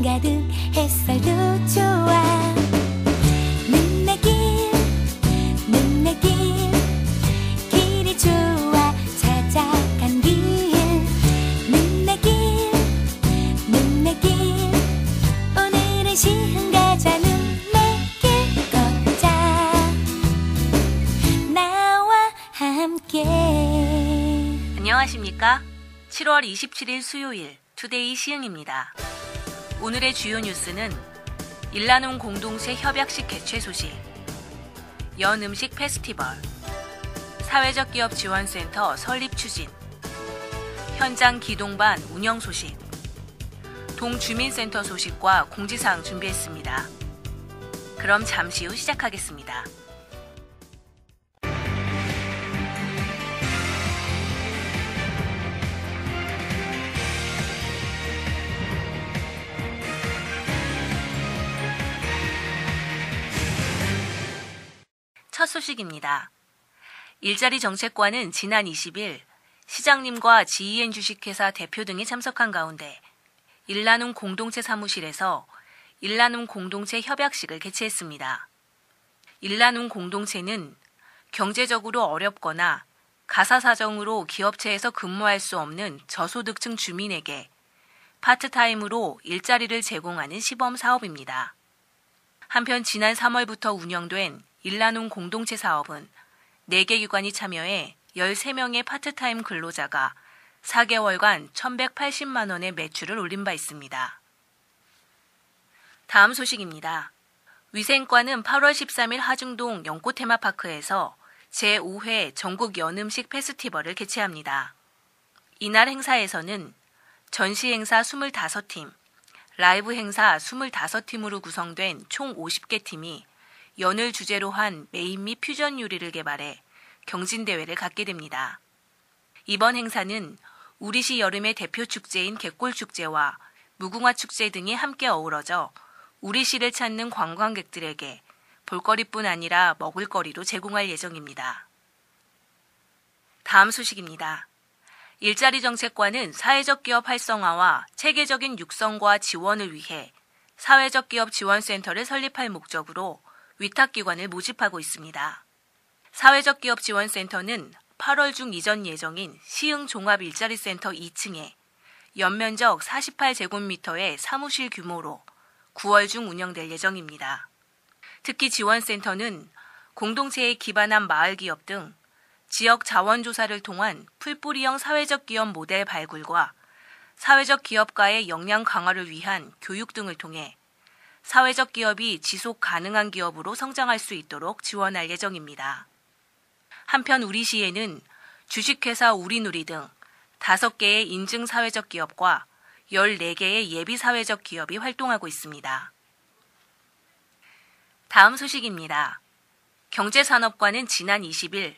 가득 햇살도 좋아. 안녕하십니까? 7월 27일 수요일 투데이 시흥입니다. 오늘의 주요 뉴스는 일라농 공동체 협약식 개최 소식, 연 음식 페스티벌, 사회적 기업 지원센터 설립 추진, 현장 기동반 운영 소식, 동주민센터 소식과 공지사항 준비했습니다. 그럼 잠시 후 시작하겠습니다. 소식입니다. 일자리 정책관은 지난 20일 시장님과 GEN 주식회사 대표 등이 참석한 가운데 일라눔 공동체 사무실에서 일라눔 공동체 협약식을 개최했습니다. 일라눔 공동체는 경제적으로 어렵거나 가사 사정으로 기업체에서 근무할 수 없는 저소득층 주민에게 파트타임으로 일자리를 제공하는 시범 사업입니다. 한편 지난 3월부터 운영된 일라눔 공동체 사업은 4개 기관이 참여해 13명의 파트타임 근로자가 4개월간 1,180만 원의 매출을 올린 바 있습니다. 다음 소식입니다. 위생과는 8월 13일 하중동 연꽃 테마파크에서 제5회 전국 연음식 페스티벌을 개최합니다. 이날 행사에서는 전시 행사 25팀, 라이브 행사 25팀으로 구성된 총 50개 팀이 연을 주제로 한 메인 및 퓨전 요리를 개발해 경진대회를 갖게 됩니다. 이번 행사는 우리시 여름의 대표 축제인 갯골축제와 무궁화 축제 등이 함께 어우러져 우리시를 찾는 관광객들에게 볼거리뿐 아니라 먹을거리도 제공할 예정입니다. 다음 소식입니다. 일자리 정책관은 사회적 기업 활성화와 체계적인 육성과 지원을 위해 사회적 기업 지원센터를 설립할 목적으로 위탁기관을 모집하고 있습니다. 사회적 기업 지원센터는 8월 중 이전 예정인 시흥 종합 일자리 센터 2층에 연면적 48제곱미터의 사무실 규모로 9월 중 운영될 예정입니다. 특히 지원센터는 공동체에 기반한 마을 기업 등 지역 자원 조사를 통한 풀뿌리형 사회적 기업 모델 발굴과 사회적 기업가의 역량 강화를 위한 교육 등을 통해 사회적 기업이 지속 가능한 기업으로 성장할 수 있도록 지원할 예정입니다. 한편 우리 시에는 주식회사 우리누리 등 5개의 인증 사회적 기업과 14개의 예비 사회적 기업이 활동하고 있습니다. 다음 소식입니다. 경제산업과는 지난 20일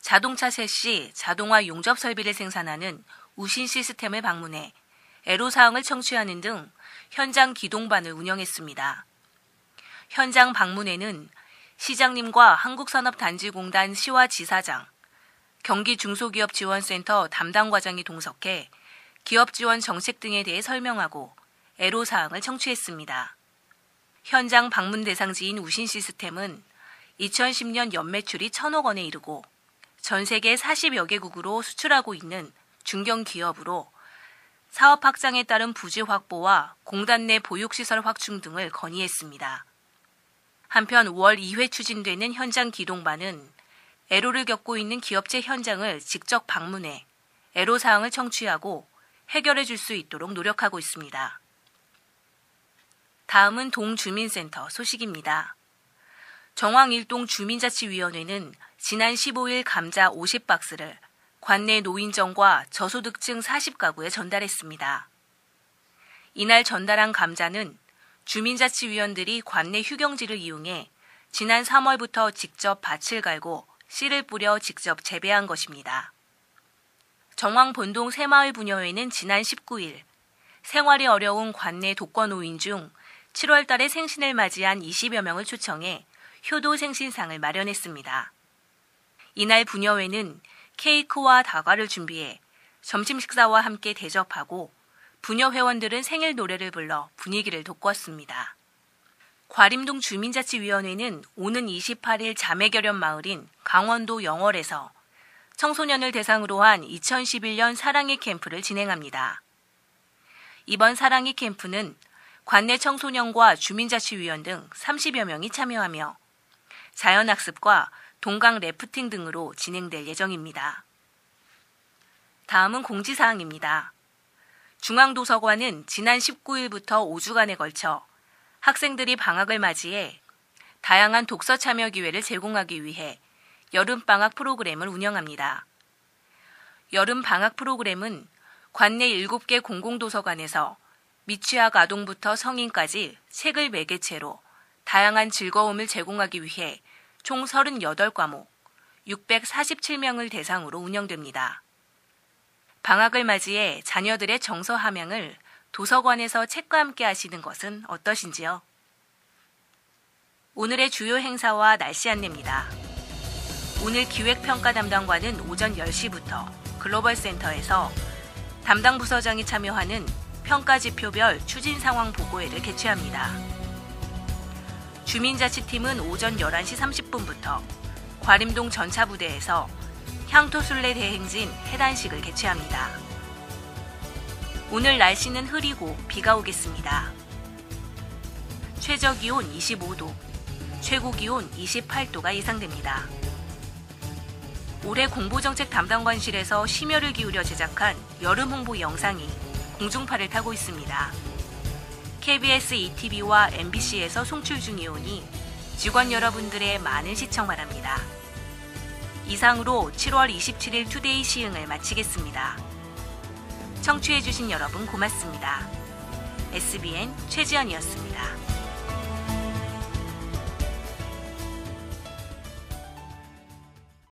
자동차 셋시 자동화 용접 설비를 생산하는 우신 시스템을 방문해 애로사항을 청취하는 등 현장 기동반을 운영했습니다. 현장 방문에는 시장님과 한국산업단지공단 시와 지사장, 경기중소기업지원센터 담당 과장이 동석해 기업 지원 정책 등에 대해 설명하고 애로사항을 청취했습니다. 현장 방문 대상지인 우신 시스템은 2010년 연매출이 1천억 원에 이르고 전 세계 40여 개국으로 수출하고 있는 중견 기업으로 사업 확장에 따른 부지 확보와 공단 내 보육시설 확충 등을 건의했습니다. 한편 5월 2회 추진되는 현장 기동반은 애로를 겪고 있는 기업체 현장을 직접 방문해 애로 사항을 청취하고 해결해 줄 수 있도록 노력하고 있습니다. 다음은 동주민센터 소식입니다. 정황일동 주민자치위원회는 지난 15일 감자 50박스를 관내 노인정과 저소득층 40가구에 전달했습니다. 이날 전달한 감자는 주민자치위원들이 관내 휴경지를 이용해 지난 3월부터 직접 밭을 갈고 씨를 뿌려 직접 재배한 것입니다. 정황본동 새마을 분여회는 지난 19일 생활이 어려운 관내 독거노인 중 7월 달에 생신을 맞이한 20여 명을 초청해 효도 생신상을 마련했습니다. 이날 분여회는 케이크와 다과를 준비해 점심 식사와 함께 대접하고 부녀 회원들은 생일 노래를 불러 분위기를 돋구었습니다. 과림동 주민자치위원회는 오는 28일 자매결연 마을인 강원도 영월에서 청소년을 대상으로 한 2011년 사랑의 캠프를 진행합니다. 이번 사랑의 캠프는 관내 청소년과 주민자치위원 등 30여 명이 참여하며 자연학습과 동강 래프팅 등으로 진행될 예정입니다. 다음은 공지사항입니다. 중앙도서관은 지난 19일부터 5주간에 걸쳐 학생들이 방학을 맞이해 다양한 독서 참여 기회를 제공하기 위해 여름방학 프로그램을 운영합니다. 여름방학 프로그램은 관내 7개 공공도서관에서 미취학 아동부터 성인까지 책을 매개체로 다양한 즐거움을 제공하기 위해 총 38과목 647명을 대상으로 운영됩니다. 방학을 맞이해 자녀들의 정서 함양을 도서관에서 책과 함께 하시는 것은 어떠신지요? 오늘의 주요 행사와 날씨 안내입니다. 오늘 기획평가 담당관은 오전 10시부터 글로벌 센터에서 담당 부서장이 참여하는 평가 지표별 추진 상황 보고회를 개최합니다. 주민자치팀은 오전 11시 30분부터 과림동 전차부대에서 향토술래 대행진 해단식을 개최합니다. 오늘 날씨는 흐리고 비가 오겠습니다. 최저 기온 25도, 최고 기온 28도가 예상됩니다. 올해 공보정책 담당관실에서 심혈을 기울여 제작한 여름 홍보 영상이 공중파를 타고 있습니다. KBS ETV와 MBC에서 송출 중이오니 직원 여러분들의 많은 시청 바랍니다. 이상으로 7월 27일 투데이 시흥을 마치겠습니다. 청취해주신 여러분 고맙습니다. SBN 최지연이었습니다.